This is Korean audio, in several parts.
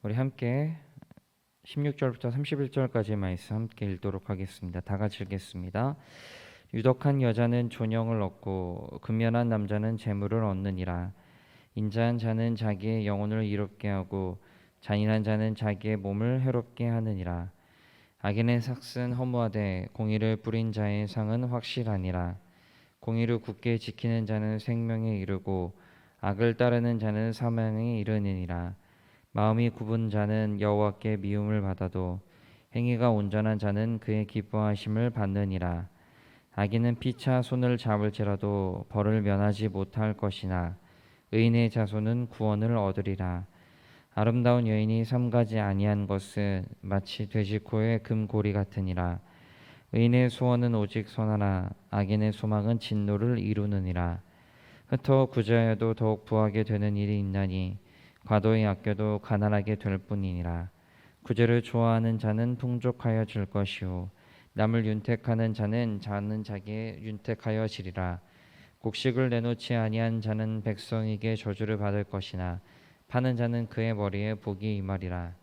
우리 함께 16절부터 31절까지 말씀 함께 읽도록 하겠습니다. 다 같이 읽겠습니다. 유덕한 여자는 존영을 얻고 근면한 남자는 재물을 얻느니라. 인자한 자는 자기의 영혼을 이롭게 하고 잔인한 자는 자기의 몸을 해롭게 하느니라. 악인의 삭은 허무하되 공의를 뿌린 자의 상은 확실하니라. 공의를 굳게 지키는 자는 생명에 이르고 악을 따르는 자는 사망에 이르느니라. 마음이 굽은 자는 여호와께 미움을 받아도 행위가 온전한 자는 그의 기뻐하심을 받느니라. 악인은 피차 손을 잡을지라도 벌을 면하지 못할 것이나 의인의 자손은 구원을 얻으리라. 아름다운 여인이 삼가지 아니한 것은 마치 돼지코의 금고리 같으니라. 의인의 소원은 오직 선하나 악인의 소망은 진노를 이루느니라. 흩어 구자여도 더욱 부하게 되는 일이 있나니 과도히 아껴도 가난하게 될 뿐이니라. 구제를 좋아하는 자는 풍족하여 줄 것이요 남을 윤택하는 자는 자는 자기의 윤택하여 지리라. 곡식을 내놓지 아니한 자는 백성에게 저주를 받을 것이나 파는 자는 그의 머리에 복이 임하리라.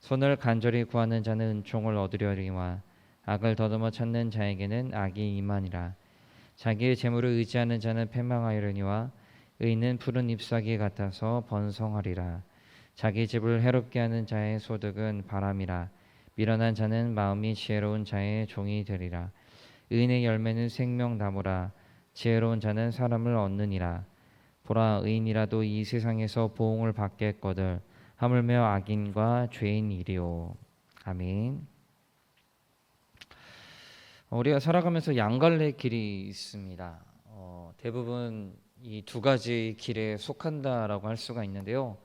손을 간절히 구하는 자는 은총을 얻으려니와 악을 더듬어 찾는 자에게는 악이 임하니라. 자기의 재물을 의지하는 자는 패망하려니와 의인은 푸른 잎사귀 같아서 번성하리라. 자기 집을 해롭게 하는 자의 소득은 바람이라. 미련한 자는 마음이 지혜로운 자의 종이 되리라. 의인의 열매는 생명나무라. 지혜로운 자는 사람을 얻느니라. 보라 의인이라도 이 세상에서 보응을 받겠거들 하물며 악인과 죄인이리요. 아멘. 우리가 살아가면서 양갈래 길이 있습니다. 어, 대부분 이 두 가지 길에 속한다라고 할 수가 있는데요.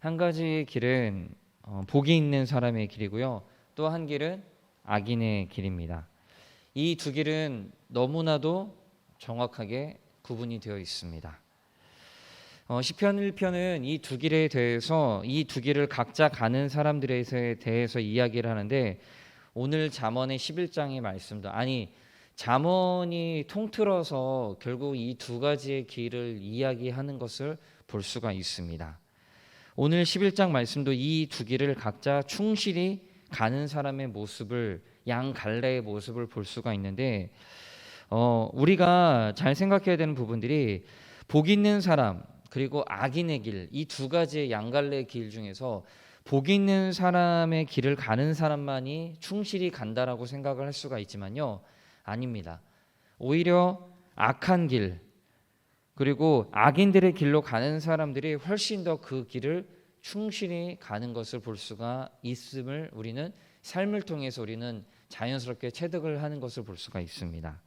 한 가지 길은 어, 복이 있는 사람의 길이고요. 또 한 길은 악인의 길입니다. 이 두 길은 너무나도 정확하게 구분이 되어 있습니다. 어, 시편 1편은 이 두 길에 대해서 이 두 길을 각자 가는 사람들에 대해서 이야기를 하는데 오늘 잠언의 11장의 말씀도 아니 잠언이 통틀어서 결국 이 두 가지의 길을 이야기하는 것을 볼 수가 있습니다. 오늘 11장 말씀도 이 두 길을 각자 충실히 가는 사람의 모습을 양 갈래의 모습을 볼 수가 있는데 어, 우리가 잘 생각해야 되는 부분들이 복 있는 사람 그리고 악인의 길 이 두 가지의 양갈래의 길 중에서 복 있는 사람의 길을 가는 사람만이 충실히 간다라고 생각을 할 수가 있지만요. 아닙니다. 오히려 악한 길 그리고 악인들의 길로 가는 사람들이 훨씬 더 그 길을 충실히 가는 것을 볼 수가 있음을 우리는 삶을 통해서 우리는 자연스럽게 체득을 하는 것을 볼 수가 있습니다.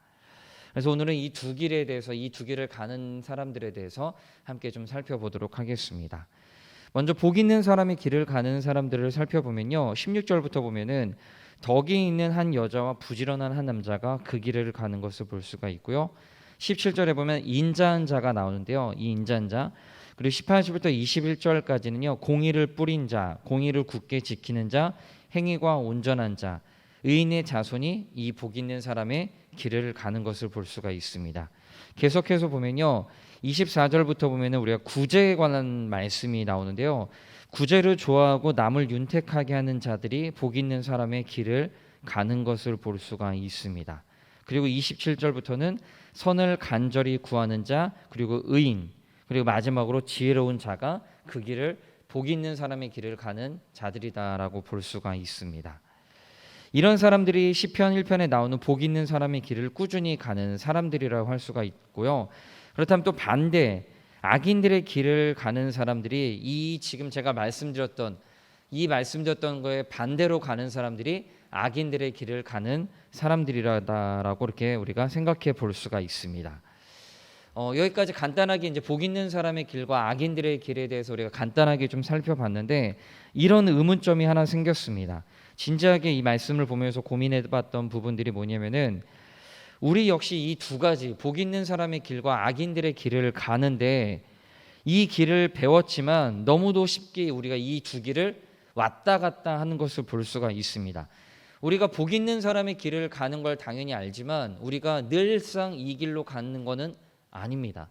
그래서 오늘은 이 두 길에 대해서 이 두 길을 가는 사람들에 대해서 함께 좀 살펴보도록 하겠습니다. 먼저 복 있는 사람의 길을 가는 사람들을 살펴보면요. 16절부터 보면은 덕이 있는 한 여자와 부지런한 한 남자가 그 길을 가는 것을 볼 수가 있고요. 17절에 보면 인자한 자가 나오는데요. 이 인자한 자 그리고 18절부터 21절까지는요. 공의를 뿌린 자, 공의를 굳게 지키는 자, 행위가 온전한 자, 의인의 자손이 이 복 있는 사람의 길을 가는 것을 볼 수가 있습니다. 계속해서 보면요. 24절부터 보면은 우리가 구제에 관한 말씀이 나오는데요. 구제를 좋아하고 남을 윤택하게 하는 자들이 복 있는 사람의 길을 가는 것을 볼 수가 있습니다. 그리고 27절부터는 선을 간절히 구하는 자, 그리고 의인, 그리고 마지막으로 지혜로운 자가 그 길을 복 있는 사람의 길을 가는 자들이다라고 볼 수가 있습니다. 이런 사람들이 시편 1편에 나오는 복 있는 사람의 길을 꾸준히 가는 사람들이라고 할 수가 있고요. 그렇다면 또 반대 악인들의 길을 가는 사람들이 이 지금 제가 말씀드렸던 이 말씀드렸던 거에 반대로 가는 사람들이 악인들의 길을 가는 사람들이라고 이렇게 우리가 생각해 볼 수가 있습니다. 어, 여기까지 간단하게 이제 복 있는 사람의 길과 악인들의 길에 대해서 우리가 간단하게 좀 살펴봤는데 이런 의문점이 하나 생겼습니다. 진지하게 이 말씀을 보면서 고민해봤던 부분들이 뭐냐면은 우리 역시 이 두 가지 복 있는 사람의 길과 악인들의 길을 가는데 이 길을 배웠지만 너무도 쉽게 우리가 이 두 길을 왔다 갔다 하는 것을 볼 수가 있습니다. 우리가 복 있는 사람의 길을 가는 걸 당연히 알지만 우리가 늘상 이 길로 가는 것은 아닙니다.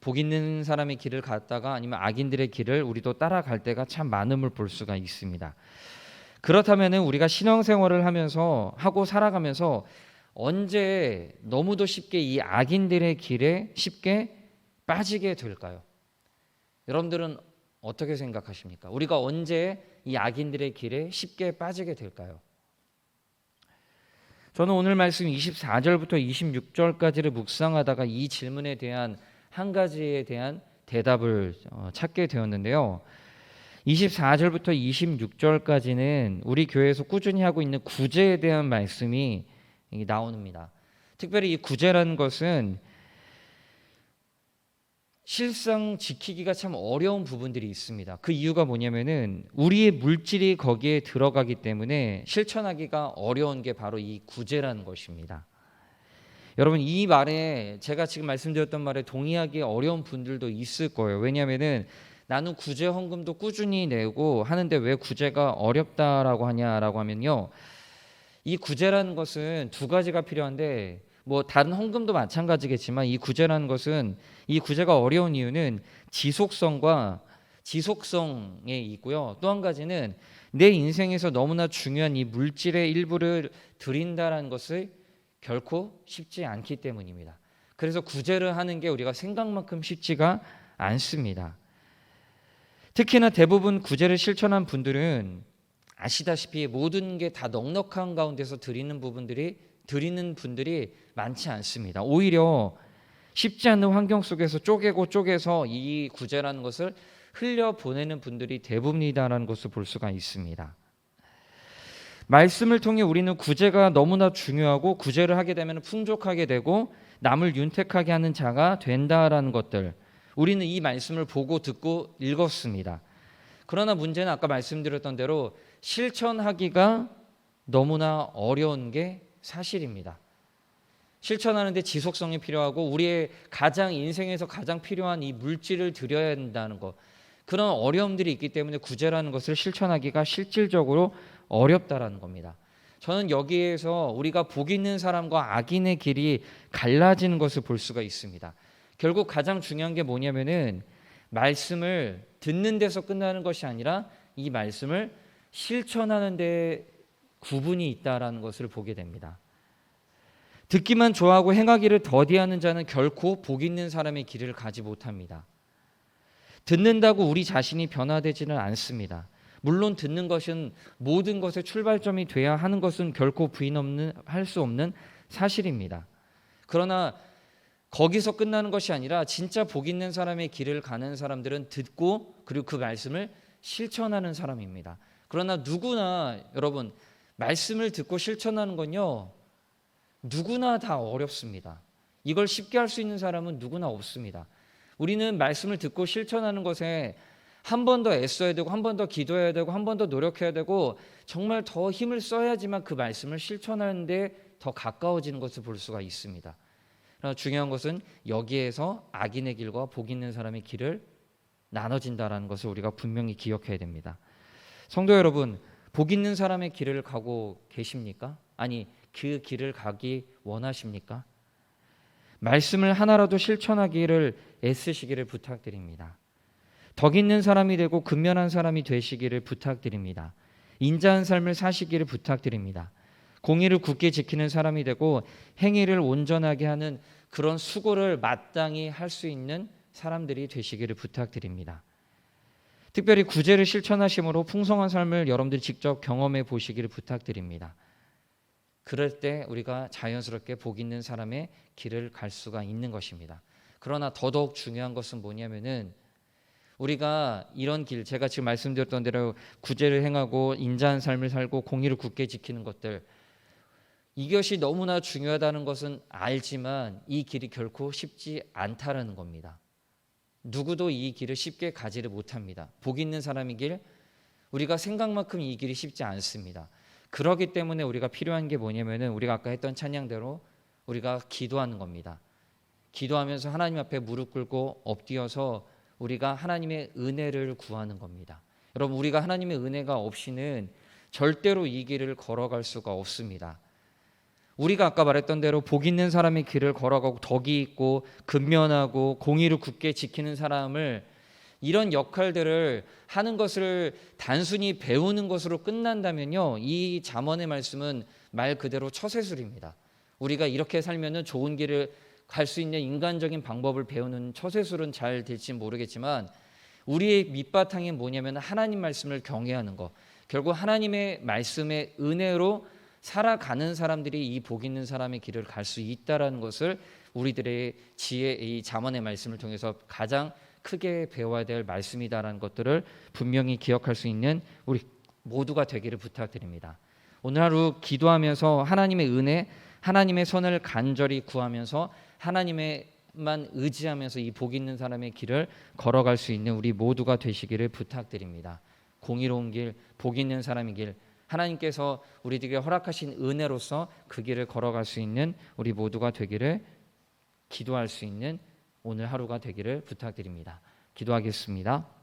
복 있는 사람의 길을 갔다가 아니면 악인들의 길을 우리도 따라갈 때가 참 많음을 볼 수가 있습니다. 그렇다면은 우리가 신앙생활을 하면서 하고 살아가면서 언제 너무도 쉽게 이 악인들의 길에 쉽게 빠지게 될까요? 여러분들은 어떻게 생각하십니까? 우리가 언제 이 악인들의 길에 쉽게 빠지게 될까요? 저는 오늘 말씀 24절부터 26절까지를 묵상하다가 이 질문에 대한 한 가지에 대한 대답을 어, 찾게 되었는데요. 24절부터 26절까지는 우리 교회에서 꾸준히 하고 있는 구제에 대한 말씀이 나옵니다. 특별히 이 구제라는 것은 실상 지키기가 참 어려운 부분들이 있습니다. 그 이유가 뭐냐면은 우리의 물질이 거기에 들어가기 때문에 실천하기가 어려운 게 바로 이 구제라는 것입니다. 여러분 이 말에 제가 지금 말씀드렸던 말에 동의하기 어려운 분들도 있을 거예요. 왜냐하면은 나는 구제 헌금도 꾸준히 내고 하는데 왜 구제가 어렵다라고 하냐라고 하면요. 이 구제라는 것은 두 가지가 필요한데 뭐 다른 헌금도 마찬가지겠지만 이 구제라는 것은 이 구제가 어려운 이유는 지속성과 지속성에 있고요. 또 한 가지는 내 인생에서 너무나 중요한 이 물질의 일부를 드린다라는 것을 결코 쉽지 않기 때문입니다. 그래서 구제를 하는 게 우리가 생각만큼 쉽지가 않습니다. 특히나 대부분 구제를 실천한 분들은 아시다시피 모든 게 다 넉넉한 가운데서 드리는 부분들이 드리는 분들이 많지 않습니다. 오히려 쉽지 않는 환경 속에서 쪼개고 쪼개서 이 구제라는 것을 흘려 보내는 분들이 대부분이다라는 것을 볼 수가 있습니다. 말씀을 통해 우리는 구제가 너무나 중요하고 구제를 하게 되면 풍족하게 되고 남을 윤택하게 하는 자가 된다라는 것들 우리는 이 말씀을 보고 듣고 읽었습니다. 그러나 문제는 아까 말씀드렸던 대로 실천하기가 너무나 어려운 게 사실입니다. 실천하는데 지속성이 필요하고 우리의 가장 인생에서 가장 필요한 이 물질을 드려야 된다는 것 그런 어려움들이 있기 때문에 구제라는 것을 실천하기가 실질적으로 어렵다라는 겁니다. 저는 여기에서 우리가 복 있는 사람과 악인의 길이 갈라지는 것을 볼 수가 있습니다. 결국 가장 중요한 게 뭐냐면은 말씀을 듣는 데서 끝나는 것이 아니라 이 말씀을 실천하는 데 구분이 있다라는 것을 보게 됩니다. 듣기만 좋아하고 행하기를 더디하는 자는 결코 복 있는 사람의 길을 가지 못합니다. 듣는다고 우리 자신이 변화되지는 않습니다. 물론 듣는 것은 모든 것의 출발점이 돼야 하는 것은 결코 부인 없는 할 수 없는 사실입니다. 그러나 거기서 끝나는 것이 아니라 진짜 복 있는 사람의 길을 가는 사람들은 듣고 그리고 그 말씀을 실천하는 사람입니다. 그러나 누구나 여러분 말씀을 듣고 실천하는 건요 누구나 다 어렵습니다. 이걸 쉽게 할 수 있는 사람은 누구나 없습니다. 우리는 말씀을 듣고 실천하는 것에 한 번 더 애써야 되고 한 번 더 기도해야 되고 한 번 더 노력해야 되고 정말 더 힘을 써야지만 그 말씀을 실천하는데 더 가까워지는 것을 볼 수가 있습니다. 그러나 중요한 것은 여기에서 악인의 길과 복 있는 사람의 길을 나눠진다라는 것을 우리가 분명히 기억해야 됩니다. 성도 여러분, 복 있는 사람의 길을 가고 계십니까? 아니, 그 길을 가기 원하십니까? 말씀을 하나라도 실천하기를 애쓰시기를 부탁드립니다. 덕 있는 사람이 되고 근면한 사람이 되시기를 부탁드립니다. 인자한 삶을 사시기를 부탁드립니다. 공의를 굳게 지키는 사람이 되고 행위를 온전하게 하는 그런 수고를 마땅히 할 수 있는 사람들이 되시기를 부탁드립니다. 특별히 구제를 실천하심으로 풍성한 삶을 여러분들이 직접 경험해 보시기를 부탁드립니다. 그럴 때 우리가 자연스럽게 복 있는 사람의 길을 갈 수가 있는 것입니다. 그러나 더더욱 중요한 것은 뭐냐면은 우리가 이런 길 제가 지금 말씀드렸던 대로 구제를 행하고 인자한 삶을 살고 공의를 굳게 지키는 것들 이것이 너무나 중요하다는 것은 알지만 이 길이 결코 쉽지 않다라는 겁니다. 누구도 이 길을 쉽게 가지를 못합니다. 복 있는 사람의 길 우리가 생각만큼 이 길이 쉽지 않습니다. 그러기 때문에 우리가 필요한 게 뭐냐면은 우리가 아까 했던 찬양대로 우리가 기도하는 겁니다. 기도하면서 하나님 앞에 무릎 꿇고 엎드려서 우리가 하나님의 은혜를 구하는 겁니다. 여러분 우리가 하나님의 은혜가 없이는 절대로 이 길을 걸어갈 수가 없습니다. 우리가 아까 말했던 대로 복 있는 사람의 길을 걸어가고 덕이 있고 근면하고 공의를 굳게 지키는 사람을 이런 역할들을 하는 것을 단순히 배우는 것으로 끝난다면요. 이 잠언의 말씀은 말 그대로 처세술입니다. 우리가 이렇게 살면은 좋은 길을 갈 수 있는 인간적인 방법을 배우는 처세술은 잘 될지 모르겠지만 우리의 밑바탕이 뭐냐면 하나님 말씀을 경외하는 것. 결국 하나님의 말씀의 은혜로 살아가는 사람들이 이 복 있는 사람의 길을 갈 수 있다라는 것을 우리들의 지혜 이 잠언의 말씀을 통해서 가장 크게 배워야 될 말씀이다라는 것들을 분명히 기억할 수 있는 우리 모두가 되기를 부탁드립니다. 오늘 하루 기도하면서 하나님의 은혜, 하나님의 선을 간절히 구하면서 하나님의만 의지하면서 이 복 있는 사람의 길을 걸어갈 수 있는 우리 모두가 되시기를 부탁드립니다. 공의로운 길, 복 있는 사람의 길, 하나님께서 우리들에게 허락하신 은혜로서 그 길을 걸어갈 수 있는 우리 모두가 되기를 기도할 수 있는 오늘 하루가 되기를 부탁드립니다. 기도하겠습니다.